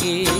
থাকে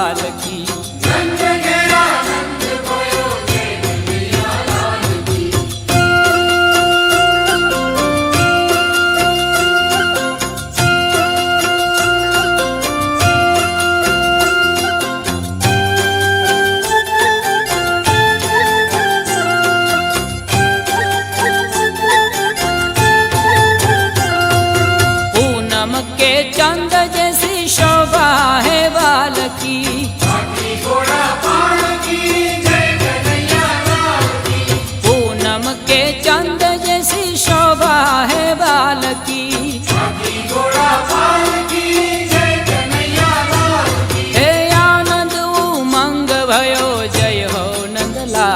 महालक्ष्मी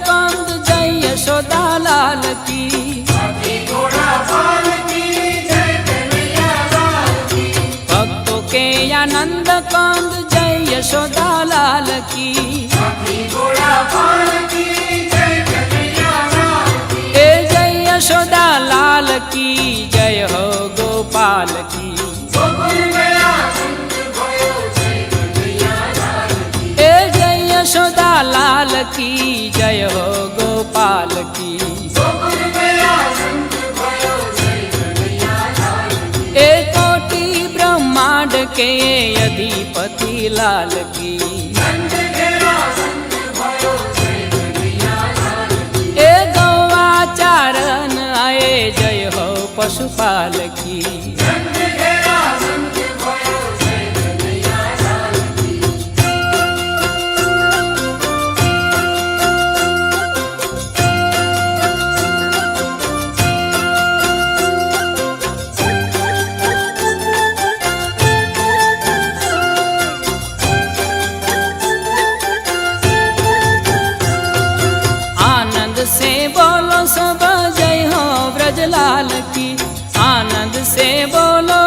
કંદ જય યશોદાલાલ કી કી જય હો ગોપાલ કી એ કોટી બ્રહ્માંડ કે અધિપતિ લાલ કી એ ગૌવા ચારણ આયે જય હો પશુપાલ કી की आनंद से बोलो।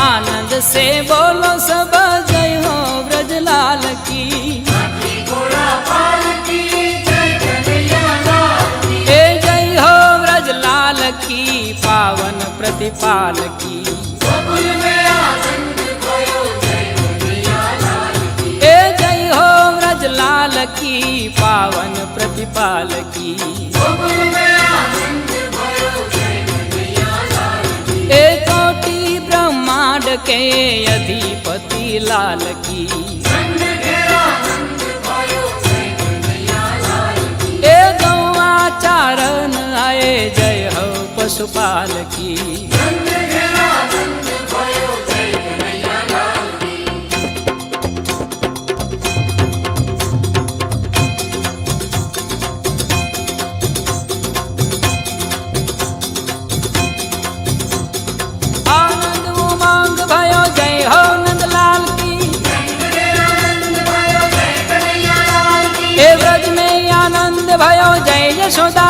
आनंद से बोलो सब जय हो ब्रजलाल की। जय हो ब्रजलाल की, पावन प्रतिपाल की। મારી પાલકી. એ કોટી બ્રહ્માંડ કે અધિપતિ લાલકી. એ ગૌવા ચારણ આય જય હો પશુપાલકી. यशोदा